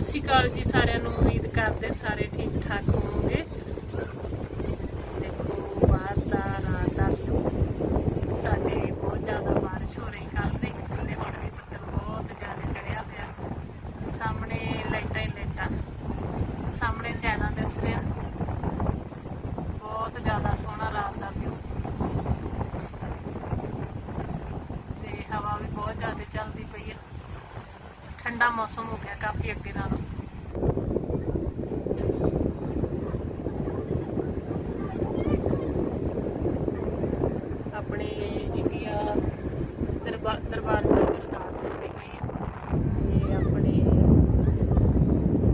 ਸਤਿ ਸ਼੍ਰੀ ਅਕਾਲ ਜੀ ਸਾਰਿਆਂ ਨੂੰ, ਉਮੀਦ ਕਰਦੇ ਸਾਰੇ ਠੀਕ ਠਾਕ ਹੋਵੋਗੇ। ਦੇਖੋ, ਬਾਹਰ ਦਾ ਰਾਤ ਦਾ view। ਸਾਡੇ ਬਹੁਤ ਜ਼ਿਆਦਾ ਬਾਰਿਸ਼ ਹੋ ਰਹੀ ਕੱਲ੍ਹ ਦੀ ਤੇ ਹੁਣ ਵੀ ਬੱਦਲ ਬਹੁਤ ਜ਼ਿਆਦਾ ਚੜਿਆ ਪਿਆ। ਸਾਹਮਣੇ ਲਾਈਟਾਂ ਹੀ ਲਾਈਟਾਂ। ਸਾਹਮਣੇ ਚੈਨਾ ਦਿਸ ਰਿਹਾ ਬਹੁਤ ਜ਼ਿਆਦਾ ਸੋਹਣਾ ਰਾਤ ਦਾ ਵਿਊ। ਤੇ ਹਵਾ ਵੀ ਬਹੁਤ ਜ਼ਿਆਦਾ ਚੱਲਦੀ ਪਈ ਹੈ। ਠੰਡਾ ਮੌਸਮ ਹੋ ਗਿਆ ਕਾਫੀ ਅੱਗੇ ਨਾਲੋਂ ਆਪਣੇ ਇੰਡੀਆ ਦਰਬਾਰ ਦਰਬਾਰ ਸਾਹਿਬ ਅਰਦਾਸ ਹੋ ਰਹੀ ਹੈ ਇਹ ਆਪਣੇ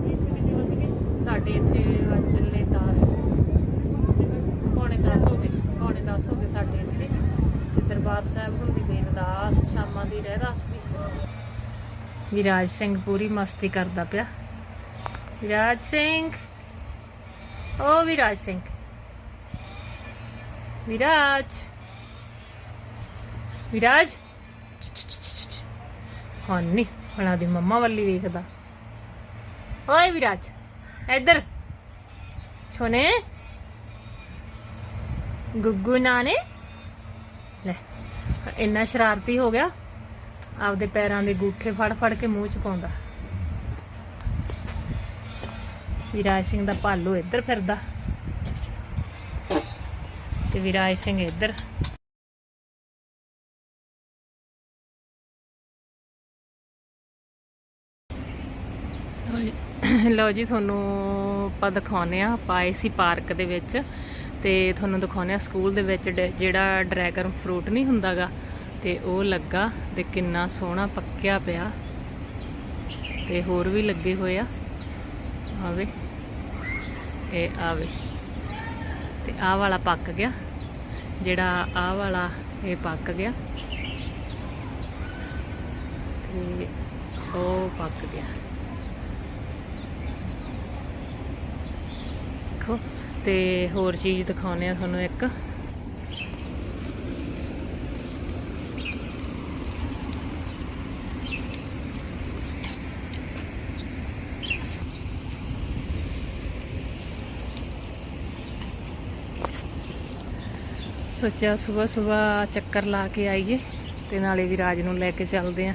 ਇੱਥੇ ਕਿੰਨੇ ਵੱਜ ਗਏ ਸਾਡੇ ਇੱਥੇ ਵੱਜ ਚੱਲੇ 10 ਪੌਣੇ 10 ਹੋ ਗਏ ਪੌਣੇ 10 ਹੋ ਗਏ ਸਾਡੇ ਇੱਥੇ ਤੇ ਦਰਬਾਰ ਸਾਹਿਬ ਹੁੰਦੀ ਪਈ ਅਰਦਾਸ ਸ਼ਾਮਾਂ ਦੀ ਰਹਿਰਾਸ ਦੀ ਵਿਰਾਜ ਸਿੰਘ ਪੂਰੀ ਮਸਤੀ ਕਰਦਾ ਪਿਆ। ਵਿਰਾਜ ਸਿੰਘ। ਓ ਵਿਰਾਜ ਸਿੰਘ। ਵਿਰਾਜ। ਵਿਰਾਜ। ਹਾਂ ਨਹੀਂ ਹੁਣ ਆਦੀ ਮੰਮਾ ਵੱਲੀ ਵੇਖਦਾ। ਓਏ ਵਿਰਾਜ, ਇੱਧਰ। ਛੋਨੇ। ਗੁੱਗੂ ਨਾਨੇ। ਲੈ, ਇੰਨਾ ਸ਼ਰਾਰਤੀ ਹੋ ਗਿਆ। ਆਪਦੇ ਪੈਰਾਂ ਦੇ ਗੂਠੇ ਫੜ ਫੜ ਕੇ ਮੂੰਹ ਚ ਪਾਉਂਦਾ। ਵਿਰਾਜ ਸਿੰਘ ਦਾ ਭਾਲੂ ਇੱਧਰ ਫਿਰਦਾ। ਤੇ ਵਿਰਾਜ ਸਿੰਘ ਇੱਧਰ। ਲਓ ਜੀ- ਤੁਹਾਨੂੰ ਆਪਾਂ ਦਿਖਾਉਨੇ ਆ ਪਾਏ ਸੀ ਪਾਰਕ ਦੇ ਵਿੱਚ ਤੇ ਤੁਹਾਨੂੰ ਦਿਖਾਉਨੇ ਆ ਸਕੂਲ ਦੇ ਵਿੱਚ ਡ- ਜਿਹੜਾ ਡਰੈਗਨ ਫਰੂਟ ਨਹੀਂ ਹੁੰਦਾਗਾ। ਤੇ ਉਹ ਲੱਗਾ ਤੇ ਕਿੰਨਾ ਸੋਹਣਾ ਪੱਕਿਆ ਪਿਆ। ਤੇ ਹੋਰ ਵੀ ਲੱਗੇ ਹੋਏ ਆ। ਆਵੇ। ਇਹ ਆਵੇ। ਤੇ ਆਹ ਵਾਲਾ ਪੱਕ ਗਿਆ। ਜਿਹੜਾ ਆਹ ਵਾਲਾ, ਇਹ ਪੱਕ ਗਿਆ। ਤੇ ਉਹ ਪੱਕ ਗਿਆ। ਦੇਖੋ। ਤੇ ਹੋਰ ਚੀਜ਼ ਦਿਖਾਉਨੇ ਆ ਤੁਹਾਨੂੰ ਇੱਕ। ਸੋਚਿਆ ਸਵੇਰ ਸਵੇਰ ਚੱਕਰ ਲਾ ਕੇ ਆਈਏ ਤੇ ਨਾਲੇ ਵੀ ਰਾਜ ਨੂੰ ਲੈ ਕੇ ਚੱਲਦੇ ਆ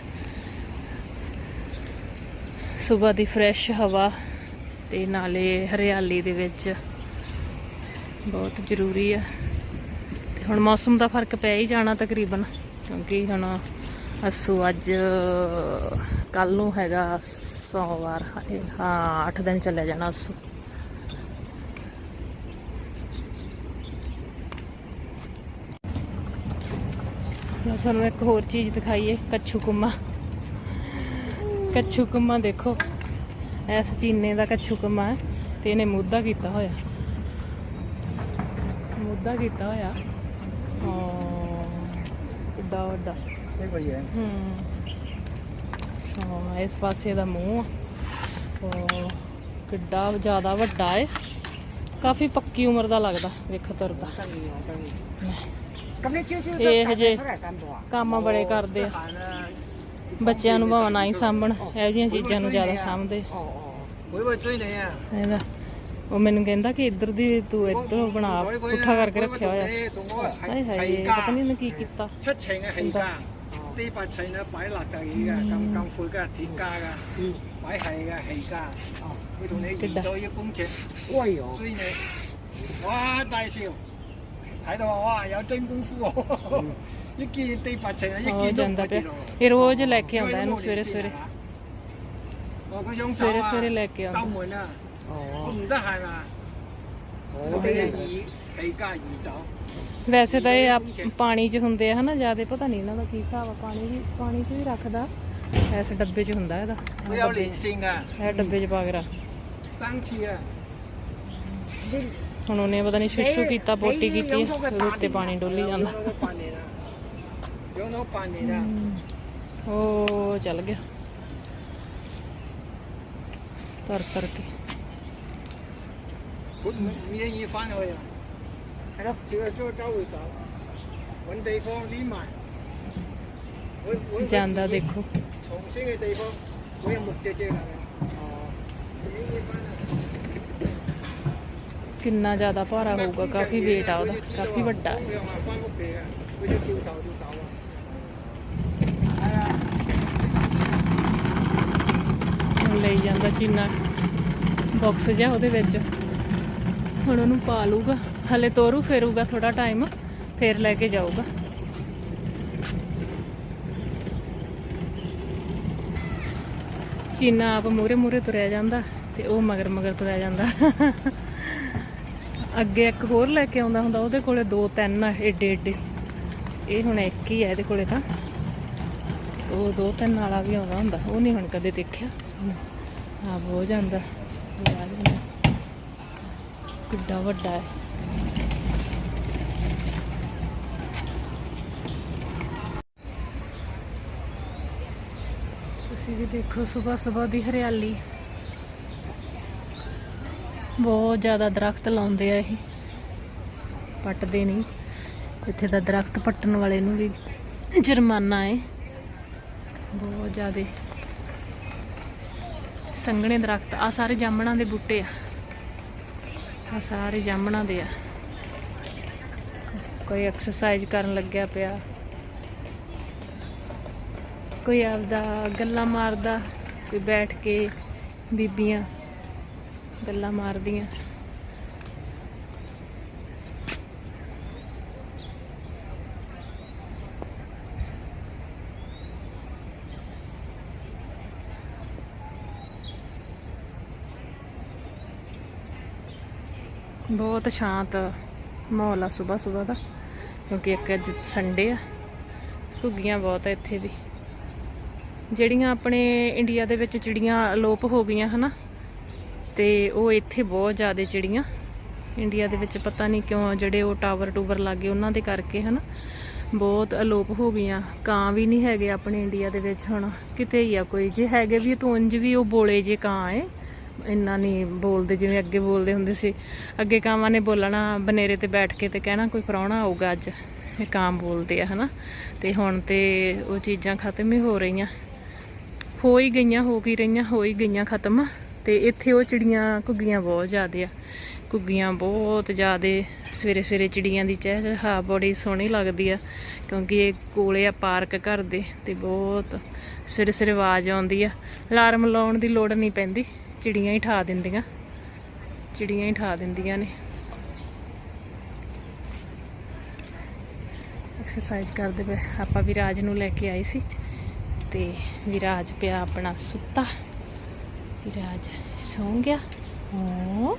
ਸਵੇਰ ਦੀ ਫਰੈਸ਼ ਹਵਾ ਤੇ ਨਾਲੇ ਹਰਿਆਲੀ ਦੇ ਵਿੱਚ ਬਹੁਤ ਜ਼ਰੂਰੀ ਆ। ਤੇ ਹੁਣ ਮੌਸਮ ਦਾ ਫ਼ਰਕ ਪੈ ਹੀ ਜਾਣਾ ਤਕਰੀਬਨ, ਕਿਉਂਕਿ ਹੁਣ ਅਸੂ ਅੱਜ ਕੱਲ ਨੂੰ ਹੈਗਾ ਸੋਮਵਾਰ, ਹਾਂ 8 ਦਿਨ ਚੱਲਿਆ ਜਾਣਾ ਅਸੂ। ਲਓ ਤੁਹਾਨੂੰ ਇੱਕ ਹੋਰ ਚੀਜ਼ ਦਿਖਾਈਏ ਕੱਛੂ ਕੁੰਮਾ। ਕੱਛੂ ਕੁੰਮਾ ਦੇਖੋ ਐਸ ਚੀਨੇ ਦਾ ਕੱਛੂ ਕੁੰਮਾ ਤੇ ਇਹਨੇ ਮੁੱਦਾ ਕੀਤਾ ਹੋਇਆ। ਮੁੱਦਾ ਕੀਤਾ ਹੋਇਆ। ਕਿੱਡਾ ਵੱਡਾ। ਇਹ ਕੋਈ ਹੈ। ਹੂੰ। ਹਾਂ ਇਸ ਪਾਸੇ ਦਾ ਮੂੰਹ ਉਹ ਕਿੱਡਾ ਜ਼ਿਆਦਾ ਵੱਡਾ ਹੈ ਕਾਫੀ ਪੱਕੀ ਉਮਰ ਦਾ ਲੱਗਦਾ ਵੇਖੋ ਤੁਰਦਾ। ਇਹ ਹਜੇ 出嚟散步啊？ ਕੰਮ ਬੜੇ ਕਰਦੇ ਆ ਬੱਚਿਆਂ ਨੂੰ ਭਾਵੇਂ ਨਾ ਹੀ ਸਾਂਭਣ ਇਹੋ ਜਿਹੀਆਂ ਚੀਜ਼ਾਂ ਨੂੰ ਜ਼ਿਆਦਾ ਸਾਂਭਦੇ 哦哦， 会唔会追你啊？ ਇਹਦਾ ਉਹ ਮੈਨੂੰ ਕਹਿੰਦਾ ਕਿ ਇੱਧਰ ਦੀ ਤੂੰ ਇੱਧਰ ਬਣਾ ਪੁੱਠਾ ਕਰਕੇ ਰੱਖਿਆ ਹੋਇਆ ਸੀ 同我 ਹਾਏ 系 ਹਾਏ 系 ਪਤਾ ਨਹੀਂ 㗎， ਉਹਨੇ ਕੀ ਕੀਤਾ 出程嘅系㗎，呢把程啊摆辣㗎嘢㗎，咁咁阔㗎，铁架㗎，摆系㗎系㗎，会同你移到一公尺喂哦，追你，哇大笑， 睇到啊哇有真功夫喎，一见地白程啊一 ਹੋ 见都唔 ਜਾਂਦਾ 会 ਪਿਆ 跌落。 ਇਹ ਰੋਜ਼ ਲੈ ਕੇ ਆਉਂਦਾ ਇਹਨੂੰ ਸਵੇਰੇ ਸਵੇਰੇ 我嗰种手 ਸਵੇਰੇ 啊， ਸਵੇਰੇ ਲੈ ਕੇ 兜 ਆਉਂਦਾ 门啊，我 哦， 唔得闲啊，我 我 哋 哋 移系家移走。 ਵੈਸੇ ਤਾਂ ਇਹ ਆਪ- ਪਾਣੀ 'ਚ ਹੁੰਦੇ ਆ ਹਨਾ ਜਿਆਦਾ ਪਤਾ ਨਹੀਂ ਇਹਨਾਂ ਦਾ ਕੀ ਹਿਸਾਬ ਆ ਪਾਣੀ ਵੀ ਪਾਣੀ 'ਚ ਵੀ ਰੱਖਦਾ ਇਸ ਡੱਬੇ 'ਚ ਹੁੰਦਾ ਇਹਦਾ ਆਹ 会有 ਡੱਬੇ 连 'ਚ-线㗎， ਇਹ ਡੱਬੇ 'ਚ ਪਾ ਕੇ ਰੱਖ 生刺啊！ ਹੁਣ ਉਹਨੇ ਪਤਾ ਨਹੀਂ ਸ਼ੁਸ਼ੂ ਕੀਤਾ ਪੋਟੀ ਕੀਤੀ ਉੱਤੇ ਪਾਣੀ ਡੋਲੀ ਜਾਂਦਾ ਉਹ ਚੱਲ ਗਿਆ ਤਰ ਤਰ ਕੇ gut, wir hier fahren heute. Ja, für so dauert es. Und die von Lima. ਜਾਂਦਾ ਦੇਖੋ ਸੋਸੇ ਦੇ ਦੇਵੋ ਕੋਈ ਮੁਕਤੇ ਚ ਨਾ ਕਿੰਨਾ ਜ਼ਿਆਦਾ ਭਾਰਾ ਹੋਊਗਾ, ਕਾਫੀ weight ਆ ਉਹਦਾ, ਕਾਫੀ ਵੱਡਾ ਹੈ। ਲਈ ਜਾਂਦਾ ਚੀਨਾ ਬਾਕਸ ਜਿਹਾ ਉਹਦੇ ਵਿੱਚ। ਹੁਣ ਉਹਨੂੰ ਪਾ ਲੂਗਾ ਹਲੇ ਤੋਰੂ ਫੇਰੂਗਾ ਥੋੜਾ ਟਾਈਮ ਫੇਰ ਲੈ ਕੇ ਜਾਊਗਾ। ਚੀਨਾ ਆਪ ਮੂਰੇ ਮੂਰੇ ਤੁਰਿਆ ਜਾਂਦਾ ਤੇ ਉਹ ਮਗਰ ਮਗਰ ਤੁਰਿਆ ਜਾਂਦਾ। ਅੱਗੇ ਇੱਕ ਹੋਰ ਲੈ ਕੇ ਆਉਂਦਾ ਹੁੰਦਾ, ਉਹਦੇ ਕੋਲੇ ਦੋ ਤਿੰਨ ਆ, ਏਡੇ ਏਡੇ। ਇਹ ਹੁਣ ਇੱਕ ਹੀ ਆ ਇਹਦੇ ਕੋਲੇ ਤਾਂ। ਉਹ ਦੋ ਤਿੰਨ ਵਾਲਾ ਵੀ ਆਉਂਦਾ ਹੁੰਦਾ, ਉਹ ਨਹੀਂ ਹੁਣ ਕਦੇ ਦੇਖਿਆ। ਆ ਹੋ ਜਾਂਦਾ। ਕਿੱਡਾ ਵੱਡਾ ਹੈ। ਤੁਸੀਂ ਵੀ ਦੇਖੋ ਸਵੇਰ ਸਵੇਰ ਦੀ ਹਰਿਆਲੀ। ਬਹੁਤ ਜ਼ਿਆਦਾ ਦਰਖਤ ਲਾਉਂਦੇ ਆ ਇਹ। ਪੱਟਦੇ ਨਹੀਂ। ਇੱਥੇ ਦਾ ਦਰਖਤ ਪੱਟਣ ਵਾਲੇ ਨੂੰ ਵੀ ਜੁਰਮਾਨਾ ਹੈ ਬਹੁਤ ਜ਼ਿਆਦਾ। ਸੰਘਣੇ ਦਰਖਤ ਆ ਸਾਰੇ ਜਾਮਣਾਂ ਦੇ ਬੂਟੇ ਆ। ਆ ਸਾਰੇ ਜਾਮਣਾਂ ਦੇ ਆ। ਕੋਈ ਐਕਸਰਸਾਈਜ਼ ਕਰਨ ਲੱਗਿਆ ਪਿਆ। ਕੋਈ ਆਪਦਾ ਗੱਲਾਂ ਮਾਰਦਾ, ਕੋਈ ਬੈਠ ਕੇ ਬੀਬੀਆਂ। ਗੱਲਾਂ ਮਾਰਦੀਆਂ। ਬਹੁਤ ਸ਼ਾਂਤ ਮਾਹੌਲ ਆ ਸਵੇਰ ਸਵੇਰ ਦਾ, ਕਿਉਂਕਿ ਇੱਕ ਅੱਜ ਸੰਡੇ ਆ, ਘੁੱਗੀਆਂ ਬਹੁਤ ਆ ਇੱਥੇ ਵੀ। ਜਿਹੜੀਆਂ ਆਪਣੇ ਇੰਡੀਆ ਦੇ ਵਿੱਚ ਚਿੜੀਆਂ ਅਲੋਪ ਹੋ ਗਈਆਂ ਹਨਾ ਤੇ ਉਹ ਇੱਥੇ ਬਹੁਤ ਜ਼ਿਆਦਾ ਚਿੜੀਆਂ। ਇੰਡੀਆ ਦੇ ਵਿੱਚ ਪਤਾ ਨਹੀਂ ਕਿਉਂ ਜਿਹੜੇ ਉਹ ਟਾਵਰ ਟੂਵਰ ਲੱਗੇ, ਉਹਨਾਂ ਦੇ ਕਰਕੇ ਹਨਾ। ਬਹੁਤ ਅਲੋਪ ਹੋ ਗਈਆਂ। ਕਾਂ ਵੀ ਨਹੀਂ ਹੈਗੇ ਆਪਣੇ ਇੰਡੀਆ ਦੇ ਵਿੱਚ ਹੁਣ। ਕਿਤੇ ਹੀ ਆ ਕੋਈ। ਜੇ ਹੈਗੇ ਵੀ ਤੂੰ ਉਂਝ ਵੀ ਉਹ ਬੋਲੇ ਜੇ ਕਾਂ ਏ ਇੰਨਾ ਨਹੀਂ ਬੋਲਦੇ ਜਿਵੇਂ ਅੱਗੇ ਬੋਲਦੇ ਹੁੰਦੇ ਸੀ। ਅੱਗੇ ਕਾਵਾਂ ਨੇ ਬੋਲਣਾ, ਬਨੇਰੇ ਤੇ ਬੈਠ ਕੇ ਤੇ ਕਹਿਣਾ ਕੋਈ ਪ੍ਰਾਹੁਣਾ ਆਊਗਾ ਅੱਜ। ਇਹ ਕਾਂ ਬੋਲਦੇ ਆ ਹਨਾ। ਤੇ ਹੁਣ ਤੇ ਉਹ ਚੀਜ਼ਾਂ ਖਤਮ ਹੀ ਹੋ ਰਹੀਆਂ। ਹੋ ਹੀ ਗਈਆਂ, ਹੋ ਕੀ ਰਹੀਆਂ, ਹੋ ਹੀ ਗਈਆਂ ਖਤਮ। ਤੇ ਇੱਥੇ ਉਹ ਚਿੜੀਆਂ ਘੁੱਗੀਆਂ ਬਹੁਤ ਜ਼ਿਆਦੇ ਆ। ਘੁੱਗੀਆਂ ਬਹੁਤ ਜ਼ਿਆਦੇ, ਸਵੇਰੇ ਸਵੇਰੇ ਚਿੜੀਆਂ ਦੀ ਚਹਿਚਹਾ ਬੜੀ ਸੋਹਣੀ ਲੱਗਦੀ ਆ, ਕਿਉਂਕਿ ਇਹ ਕੋਲੇ ਆ ਪਾਰਕ ਘਰ ਦੇ ਤੇ ਬਹੁਤ ਸਵੇਰੇ ਸਵੇਰੇ ਆਵਾਜ਼ ਆਉਂਦੀ ਆ। ਅਲਾਰਮ ਲਾਉਣ ਦੀ ਲੋੜ ਨਹੀਂ ਪੈਂਦੀ, ਚਿੜੀਆਂ ਹੀ ਠਾ ਦਿੰਦੀਆਂ, ਚਿੜੀਆਂ ਹੀ ਠਾ ਦਿੰਦੀਆਂ ਨੇ। ਐਕਸਰਸਾਈਜ਼ ਕਰਦੇ ਪਏ, ਆਪਾਂ ਵਿਰਾਜ ਨੂੰ ਲੈ ਕੇ ਆਏ ਸੀ ਤੇ ਵਿਰਾਜ ਪਿਆ ਆਪਣਾ ਸੁੱਤਾ। ਵਿਰਾਜ ਸੌਂ ਗਿਆ। ਹਾਂ,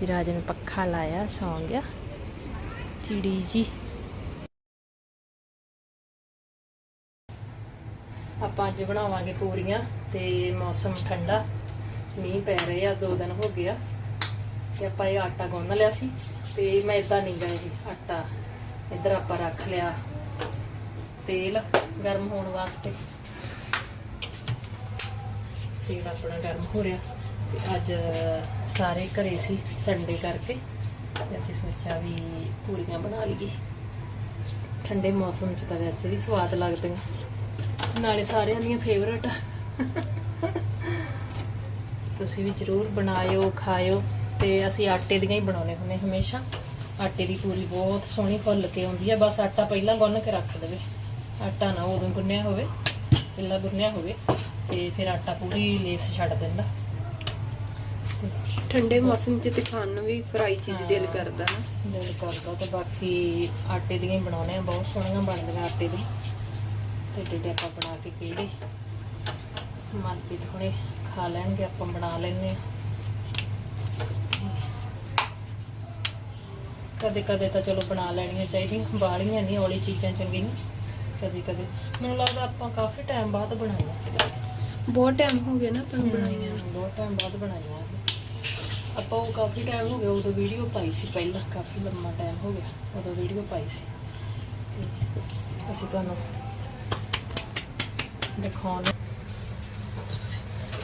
ਵਿਰਾਜ ਨੇ ਪੱਖਾ ਲਾਇਆ, ਸੌਂ ਗਿਆ। ਚਿੜੀ ਜੀ। ਆਪਾਂ ਅੱਜ ਬਣਾਵਾਂਗੇ ਪੂਰੀਆਂ ਤੇ ਮੌਸਮ ਠੰਡਾ। ਮੀਂਹ ਪੈ ਰਹੇ ਆ ਦੋ ਦਿਨ ਹੋ ਗਿਆ ਤੇ ਆਪਾਂ ਇਹ ਆਟਾ ਗੁੰਨ ਲਿਆ ਸੀ ਤੇ ਮੈਂ ਇਦਾਂ ਨਹੀਂ ਗਏ ਆਟਾ ਇੱਧਰ ਆਪਾਂ ਰੱਖ ਲਿਆ। ਤੇਲ ਗਰਮ ਹੋਣ ਵਾਸਤੇ। ਤੇਲ ਆਪਣਾ ਗਰਮ ਹੋ ਰਿਹਾ ਤੇ ਅੱਜ ਸਾਰੇ ਘਰੇ ਸੀ ਸੰਡੇ ਕਰਕੇ ਤੇ ਅਸੀਂ ਸੋਚਿਆ ਵੀ ਪੂਰੀਆਂ ਬਣਾ ਲਈਏ। ਠੰਡੇ ਮੌਸਮ 'ਚ ਤਾਂ ਵੈਸੇ ਵੀ ਸਵਾਦ ਲੱਗਦੀਆਂ ਨਾਲੇ ਸਾਰਿਆਂ ਦੀਆਂ ਫੇਵਰਟ ਤੁਸੀਂ ਵੀ ਜਰੂਰ ਬਣਾਇਓ, ਖਾਇਓ ਤੇ ਅਸੀਂ ਆਟੇ ਦੀਆਂ ਹੀ ਬਣਾਉਨੇ ਹੁੰਦੇ ਹਮੇਸ਼ਾ। ਆਟੇ ਦੀ ਪੂਰੀ ਬਹੁਤ ਸੋਹਣੀ ਫੁੱਲ ਕੇ ਆਉਂਦੀ ਹੈ ਬਸ ਆਟਾ ਪਹਿਲਾਂ ਗੁੰਨ ਕੇ ਰੱਖ ਦੇਵੇ। ਆਟਾ ਨਾ ਉਦੋਂ ਗੁੰਨਿਆ ਹੋਵੇ, ਪਹਿਲਾਂ ਗੁੰਨਿਆ ਹੋਵੇ। ਤੇ ਫਿਰ ਆਟਾ ਪੂਰੀ ਲੇਸ ਛੱਡ ਦਿੰਦਾ। ਠੰਡੇ ਮੌਸਮ 'ਚ ਤੇ ਖਾਣ ਨੂੰ ਵੀ ਫਰਾਈ ਚੀਜ਼ ਦਿਲ ਕਰਦਾ ਨਾ। ਦਿਲ ਕਰਦਾ ਤੇ ਬਾਕੀ ਆਟੇ ਦੀਆਂ ਹੀ ਬਣਾਉਨੇ ਆ ਬਹੁਤ ਸੋਹਣੀਆਂ ਬਣਦੀਆਂ ਆਟੇ ਦੀ ਤੇ ਡੇਡੇ ਆਪਾਂ ਬਣਾ ਕੇ ਕਿਹੜੇ? ਮਨਪ੍ਰੀਤ ਹੁਣੇ ਖਾ ਲੈਣਗੇ ਆਪਾਂ ਬਣਾ ਲੈਣੇ ਆ ਕਦੇ ਕਦੇ ਤਾਂ ਚਲੋ ਬਣਾ ਲੈਣੀਆਂ ਚਾਹੀਦੀਆਂ ਬਾਲੀਆਂ ਨਹੀਂ ਔਲੀ ਚੀਜ਼ਾਂ ਚੰਗੀਆਂ। ਕਦੇ ਕਦੇ ਮੈਨੂੰ ਲੱਗਦਾ ਆਪਾਂ ਕਾਫੀ ਟਾਈਮ ਬਾਅਦ ਬਣਾਈਆਂ ਬਹੁਤ ਟਾਈਮ ਹੋ ਗਿਆ ਨਾ ਆਪਾਂ ਨੂੰ ਬਣਾਈਆਂ ਨੂੰ ਬਹੁਤ ਟਾਈਮ ਬਾਅਦ ਬਣਾਈਆਂ ਇਹ। ਆਪਾਂ ਉਹ ਕਾਫੀ ਟਾਈਮ ਹੋ ਗਿਆ, ਉਦੋਂ ਵੀਡੀਓ ਪਾਈ ਸੀ ਪਹਿਲਾਂ, ਕਾਫੀ ਲੰਮਾ ਟਾਈਮ ਹੋ ਗਿਆ, ਉਦੋਂ ਵੀਡੀਓ ਪਾਈ ਸੀ। ਤੇ ਅਸੀਂ ਤੁਹਾਨੂੰ ਦਿਖਾਉਣ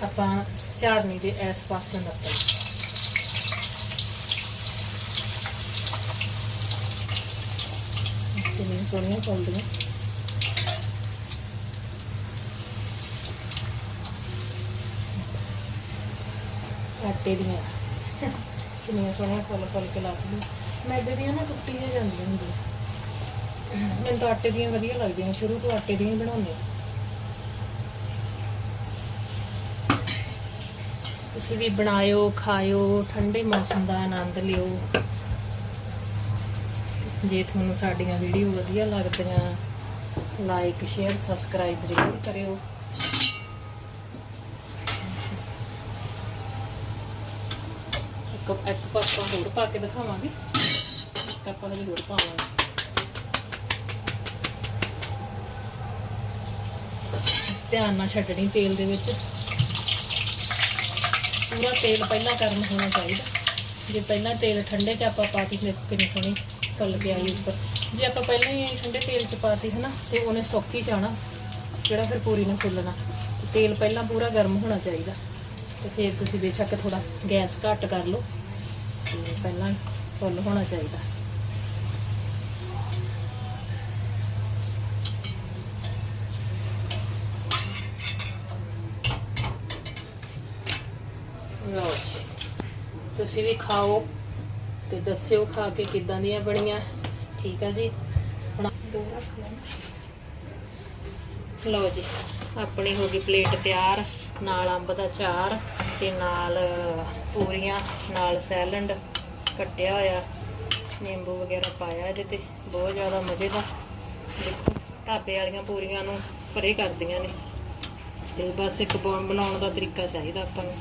ਆਪਾਂ ਝਾੜਨੀ ਦੇ ਇਸ ਪਾਸੇ ਨੱਪਣਾ ਕਿੰਨੀਆਂ ਸੋਹਣੀਆਂ ਫੁੱਲਦੀਆਂ ਆਟੇ ਦੀਆਂ। ਕਿੰਨੀਆਂ ਸੋਹਣੀਆਂ ਫੁੱਲ ਫੁੱਲ ਕੇ ਲੱਗਦੀਆਂ ਮੈਦੇ ਦੀਆਂ ਨਾ ਟੁੱਟੀ ਜਿਹੀ ਜਾਂਦੀਆਂ ਹੁੰਦੀਆਂ ਮੈਨੂੰ ਤਾਂ ਆਟੇ ਦੀਆਂ ਵਧੀਆ ਲੱਗਦੀਆਂ, ਸ਼ੁਰੂ ਤੋਂ ਆਟੇ ਦੀਆਂ ਹੀ ਬਣਾਉਂਦੇ ਤੁਸੀਂ ਵੀ ਬਣਾਇਓ, ਖਾਇਓ, ਠੰਡੇ ਮੌਸਮ ਦਾ ਆਨੰਦ ਲਿਓ। ਜੇ ਤੁਹਾਨੂੰ ਸਾਡੀਆਂ ਵੀਡੀਓ ਵਧੀਆ ਲੱਗਦੀਆਂ ਲਾਈਕ ਸ਼ੇਅਰ ਸਬਸਕ੍ਰਾਈਬ ਜ਼ਰੂਰ ਕਰਿਓ। ਇੱਕ ਇੱਕ ਪਾਸਾ ਹੋਰ ਪਾ ਕੇ ਦਿਖਾਵਾਂਗੇ। ਇੱਕ ਆਪਾਂ ਹਜੇ ਹੋਰ ਪਾਵਾਂਗੇ। ਧਿਆਨ ਨਾਲ ਛੱਡਣੀ ਤੇਲ ਦੇ ਵਿੱਚ। ਪੂਰਾ ਤੇਲ ਪਹਿਲਾਂ ਗਰਮ ਹੋਣਾ ਚਾਹੀਦਾ। ਜੇ ਪਹਿਲਾਂ ਤੇਲ ਠੰਡੇ 'ਚ ਆਪਾਂ ਪਾਤੀ ਫਿਰ ਕਿੰਨੀ ਸੋਹਣੀ ਫੁੱਲ ਕੇ ਆਈ ਉੱਪਰ। ਜੇ ਆਪਾਂ ਪਹਿਲਾਂ ਹੀ ਠੰਡੇ ਤੇਲ 'ਚ ਪਾਤੀ ਹੈ ਨਾ ਤੇ ਉਹਨੇ ਸੌਖੀ ਜਾਣਾ। ਜਿਹੜਾ ਫਿਰ ਪੂਰੀ ਨੇ ਫੁੱਲਣਾ। ਤੇਲ ਪਹਿਲਾਂ ਪੂਰਾ ਗਰਮ ਹੋਣਾ ਚਾਹੀਦਾ। ਤੇ ਫਿਰ ਤੁਸੀਂ ਬੇਸ਼ੱਕ ਥੋੜਾ ਗੈਸ ਘੱਟ ਕਰ ਲਓ। ਤੇ ਪਹਿਲਾਂ ਫੁੱਲ ਹੋਣਾ ਚਾਹੀਦਾ। ਲਓ ਜੀ, ਤੁਸੀਂ ਵੀ ਖਾਓ ਤੇ ਦੱਸਿਓ ਖਾ ਕੇ ਕਿੱਦਾਂ ਦੀਆਂ ਬਣੀਆਂ, ਠੀਕ ਆ ਜੀ? ਦੋ ਰੱਖ ਲੈਣਾ। ਲਓ ਜੀ, ਆਪਣੀ ਹੋ ਗਈ ਪਲੇਟ ਤਿਆਰ, ਨਾਲ ਅੰਬ ਦਾ ਚਾਰ। ਤੇ ਨਾਲ ਪੂਰੀਆਂ, ਨਾਲ ਸੈਲਡ ਕੱਟਿਆ ਹੋਇਆ, ਨਿੰਬੂ ਵਗੈਰਾ ਪਾਇਆ ਇਹਦੇ ਤੇ। ਬਹੁਤ ਜ਼ਿਆਦਾ ਮਜ਼ੇ ਦਾ। ਦੇਖੋ, ਢਾਬੇ ਵਾਲੀਆਂ ਪੂਰੀਆਂ ਨੂੰ ਪਰੇ ਕਰਦੀਆਂ ਨੇ। ਤੇ ਬਸ ਇੱਕ ਬੌਮ ਬਣਾਉਣ ਦਾ ਤਰੀਕਾ ਚਾਹੀਦਾ ਆਪਾਂ ਨੂੰ।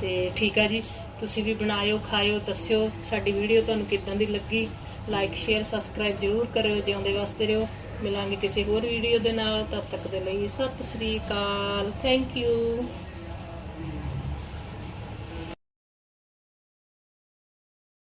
ਤੇ ਠੀਕ ਆ ਜੀ, ਤੁਸੀਂ ਵੀ ਬਣਾਇਓ, ਖਾਇਓ, ਦੱਸਿਓ ਸਾਡੀ ਵੀਡੀਓ ਤੁਹਾਨੂੰ ਕਿੱਦਾਂ ਦੀ ਲੱਗੀ। ਲਾਈਕ ਸ਼ੇਅਰ ਸਬਸਕ੍ਰਾਈਬ ਜ਼ਰੂਰ ਕਰਿਓ, ਜਿਉਂਦੇ ਵਾਸਤੇ ਰਹੋ। ਮਿਲਾਂਗੇ ਕਿਸੇ ਹੋਰ ਵੀਡੀਓ ਦੇ ਨਾਲ। ਤਦ ਤੱਕ ਦੇ ਲਈ ਸਤਿ ਸ੍ਰੀ ਅਕਾਲ। Thank you